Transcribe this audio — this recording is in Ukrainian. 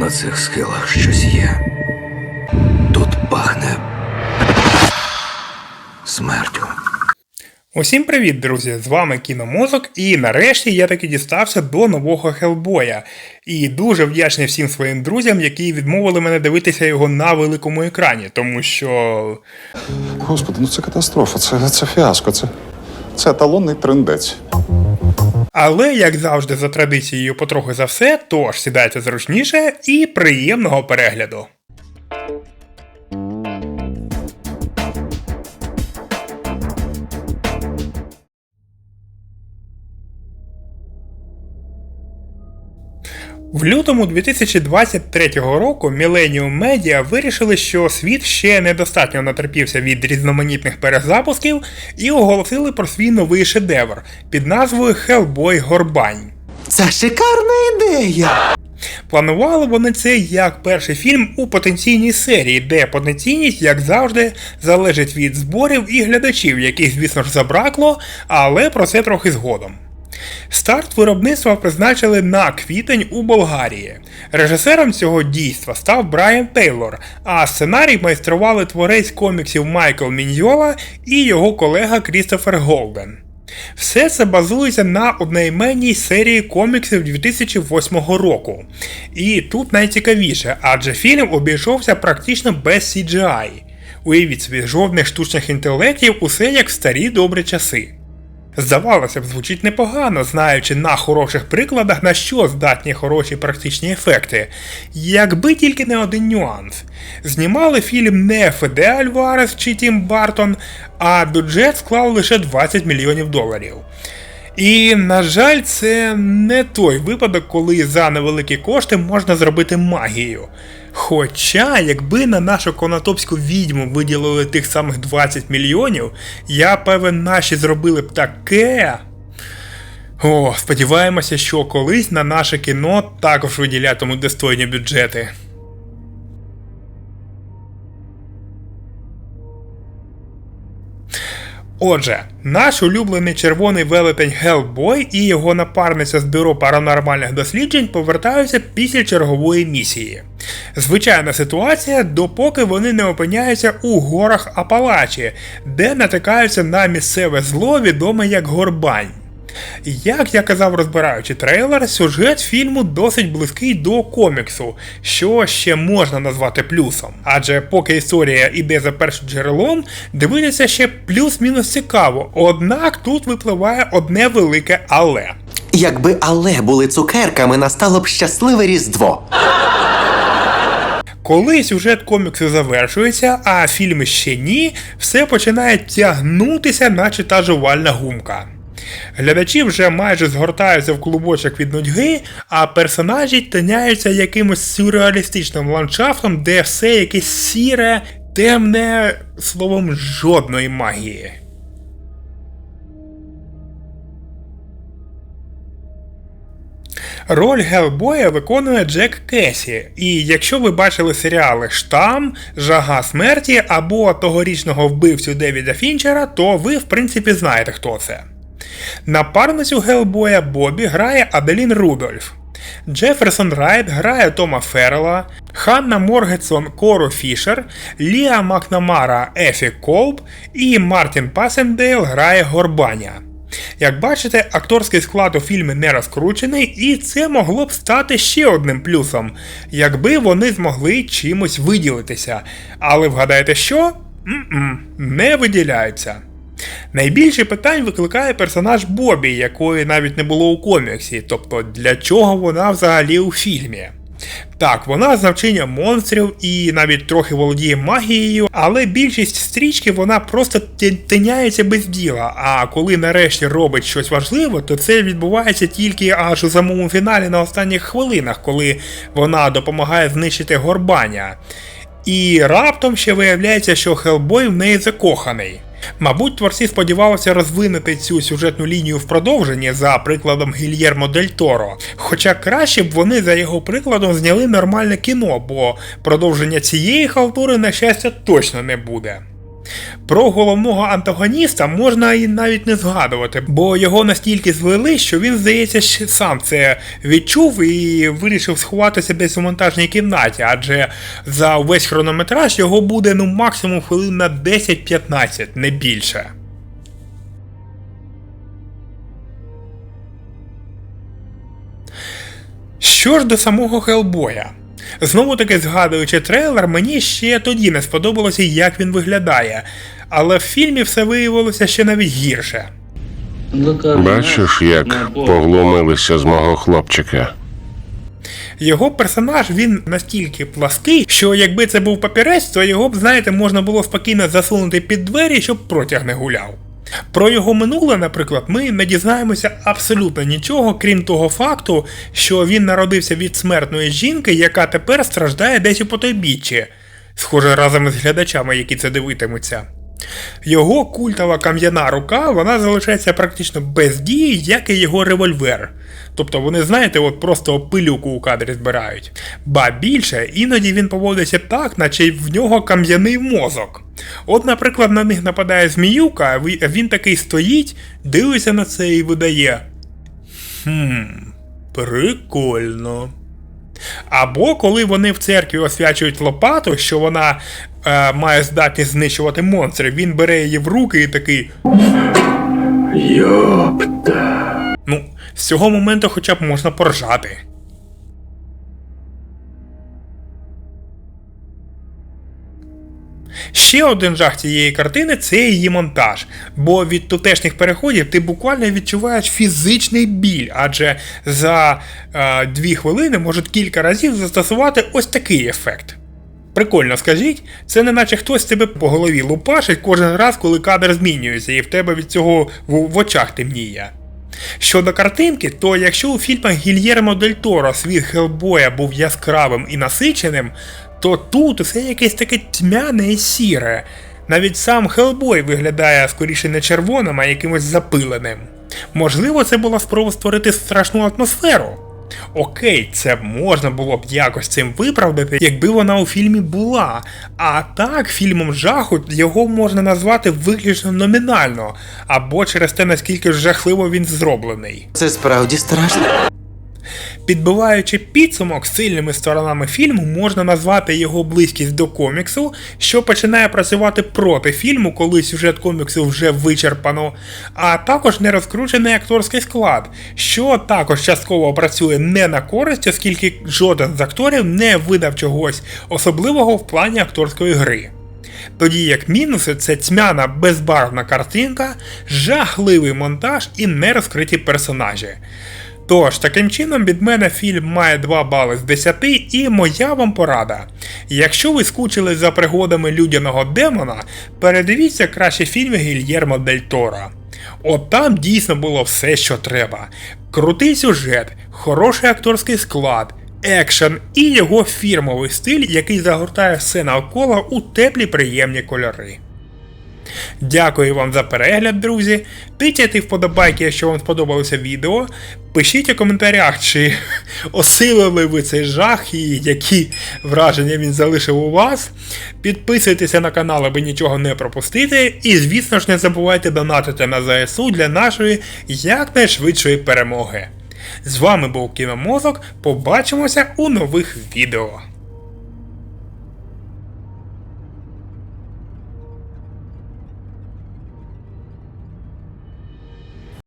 На цих схилах щось є. Тут пахне смертю. Усім привіт, друзі! З вами Кіномозок, і нарешті я таки дістався до нового Хелбоя. І дуже вдячний всім своїм друзям, які відмовили мене дивитися його на великому екрані, тому що. Господи, ну це катастрофа, це, це фіаско, це, це талонний трендець. Але, як завжди, за традицією потроху за все, тож сідайте зручніше і приємного перегляду. В лютому 2023 року Millennium Media вирішили, що світ ще недостатньо натерпівся від різноманітних перезапусків і оголосили про свій новий шедевр під назвою Hellboy Горбань. Це шикарна ідея. Планували вони це як перший фільм у потенційній серії, де потенційність, як завжди, залежить від зборів і глядачів, яких, звісно ж, забракло, але про це трохи згодом. Старт виробництва призначили на квітень у Болгарії. Режисером цього дійства став Брайан Тейлор, а сценарій майстрували творець коміксів Майкл Міньйола і його колега Крістофер Голден. Все це базується на одноіменній серії коміксів 2008 року. І тут найцікавіше, адже фільм обійшовся практично без CGI. Уявіть собі, жодних штучних інтелектів, усе як в старі добрі часи. Здавалося б, звучить непогано, знаючи на хороших прикладах, на що здатні хороші практичні ефекти. Якби тільки не один нюанс. Знімали фільм не Феде Альварес чи Тім Бартон, а бюджет склав лише 20 мільйонів доларів. І, на жаль, це не той випадок, коли за невеликі кошти можна зробити магію. Хоча, якби на нашу конотопську відьму виділили тих самих 20 мільйонів, я певен, наші зробили б таке. О, сподіваємося, що колись на наше кіно також виділятимуть достойні бюджети. Отже, наш улюблений червоний велетень Гелбой і його напарниця з бюро паранормальних досліджень повертаються після чергової місії. Звичайна ситуація, допоки вони не опиняються у горах Апалачі, де натикаються на місцеве зло, відоме як Горбань. Як я казав, розбираючи трейлер, сюжет фільму досить близький до коміксу, що ще можна назвати плюсом. Адже поки історія іде за першим джерелом, дивитися ще плюс-мінус цікаво. Однак тут випливає одне велике але. Якби але були цукерками, настало б щасливе різдво. Коли сюжет коміксу завершується, а фільми ще ні, все починає тягнутися, наче та жувальна гумка. Глядачі вже майже згортаються в клубочок від нудьги, а персонажі тиняються якимось сюрреалістичним ландшафтом, де все якесь сіре, темне, словом, жодної магії. Роль Гелбоя виконує Джек Кесі, і якщо ви бачили серіали Штам, Жага смерті або тогорічного вбивцю Девіда Фінчера, то ви в принципі знаєте, хто це. Напарницю Гелбоя Бобі грає Аделін Рудольф. Джеферсон Райт грає Тома Феррела, Ханна Моргетсон Кору Фішер, Ліа Макнамара Ефі Колб і Мартін Пасендейл грає Горбаня. Як бачите, акторський склад у фільмі не розкручений, і це могло б стати ще одним плюсом, якби вони змогли чимось виділитися. Але вгадайте що? М-м, не виділяються. Найбільше питань викликає персонаж Бобі, якої навіть не було у коміксі, тобто для чого вона взагалі у фільмі. Так, вона з навчання монстрів і навіть трохи володіє магією, але більшість стрічки вона просто тиняється без діла. А коли нарешті робить щось важливе, то це відбувається тільки аж у самому фіналі на останніх хвилинах, коли вона допомагає знищити горбаня. І раптом ще виявляється, що Хелбой в неї закоханий. Мабуть, творці сподівалися розвинути цю сюжетну лінію в продовженні за прикладом Гільєрмо Дель Торо. Хоча краще б вони за його прикладом зняли нормальне кіно, бо продовження цієї халтури, на щастя, точно не буде. Про головного антагоніста можна і навіть не згадувати, бо його настільки звели, що він, здається, ще сам це відчув і вирішив сховатися десь у монтажній кімнаті, адже за весь хронометраж його буде ну максимум хвилин на 10-15, не більше. Що ж до самого Хелбоя? Знову таки згадуючи трейлер, мені ще тоді не сподобалося, як він виглядає, але в фільмі все виявилося ще навіть гірше. Бачиш, як поглумилися з мого хлопчика. Його персонаж він настільки плаский, що якби це був папірець, то його б, знаєте, можна було спокійно засунути під двері, щоб протяг не гуляв. Про його минуле, наприклад, ми не дізнаємося абсолютно нічого, крім того факту, що він народився від смертної жінки, яка тепер страждає десь у потойбіччі, схоже, разом із глядачами, які це дивитимуться. Його культова кам'яна рука вона залишається практично без дії, як і його револьвер. Тобто вони, знаєте, от просто пилюку у кадрі збирають. Ба більше, іноді він поводиться так, наче в нього кам'яний мозок. От, наприклад, на них нападає зміюка, він такий стоїть, дивиться на це і видає. Хм, прикольно. Або коли вони в церкві освячують лопату, що вона е, має здатність знищувати монстрів, він бере її в руки і такий. Йопта. Ну, з цього моменту хоча б можна поржати. Ще один жах цієї картини це її монтаж, бо від тутешніх переходів ти буквально відчуваєш фізичний біль, адже за е, дві хвилини можуть кілька разів застосувати ось такий ефект. Прикольно скажіть, це не наче хтось тебе по голові лупашить кожен раз, коли кадр змінюється, і в тебе від цього в, в очах темніє. Щодо картинки, то якщо у фільмах Гільєрмо Дель Торо світ Хелбоя був яскравим і насиченим, то тут усе якесь таке тьмяне і сіре. Навіть сам Хелбой виглядає скоріше не червоним, а якимось запиленим. Можливо, це була спроба створити страшну атмосферу. Окей, це можна було б якось цим виправдати, якби вона у фільмі була. А так, фільмом жаху його можна назвати виключно номінально, або через те, наскільки жахливо він зроблений. Це справді страшно. Підбиваючи підсумок сильними сторонами фільму, можна назвати його близькість до коміксу, що починає працювати проти фільму, коли сюжет коміксу вже вичерпано, а також нерозкручений акторський склад, що також частково працює не на користь, оскільки жоден з акторів не видав чогось особливого в плані акторської гри. Тоді як мінуси це тьмяна безбарвна картинка, жахливий монтаж і нерозкриті персонажі. Тож, таким чином, від мене фільм має 2 бали з 10, і моя вам порада. Якщо ви скучили за пригодами людяного демона, передивіться краще фільми Гільєрмо Дель Торо. От там дійсно було все, що треба. Крутий сюжет, хороший акторський склад, екшен і його фірмовий стиль, який загортає все навколо у теплі приємні кольори. Дякую вам за перегляд, друзі. Тицяйте вподобайки, якщо вам сподобалося відео. Пишіть у коментарях, чи осилили ви цей жах і які враження він залишив у вас. Підписуйтеся на канал, аби нічого не пропустити. І, звісно ж, не забувайте донатити на ЗСУ для нашої якнайшвидшої перемоги. З вами був Кіномозок. Побачимося у нових відео.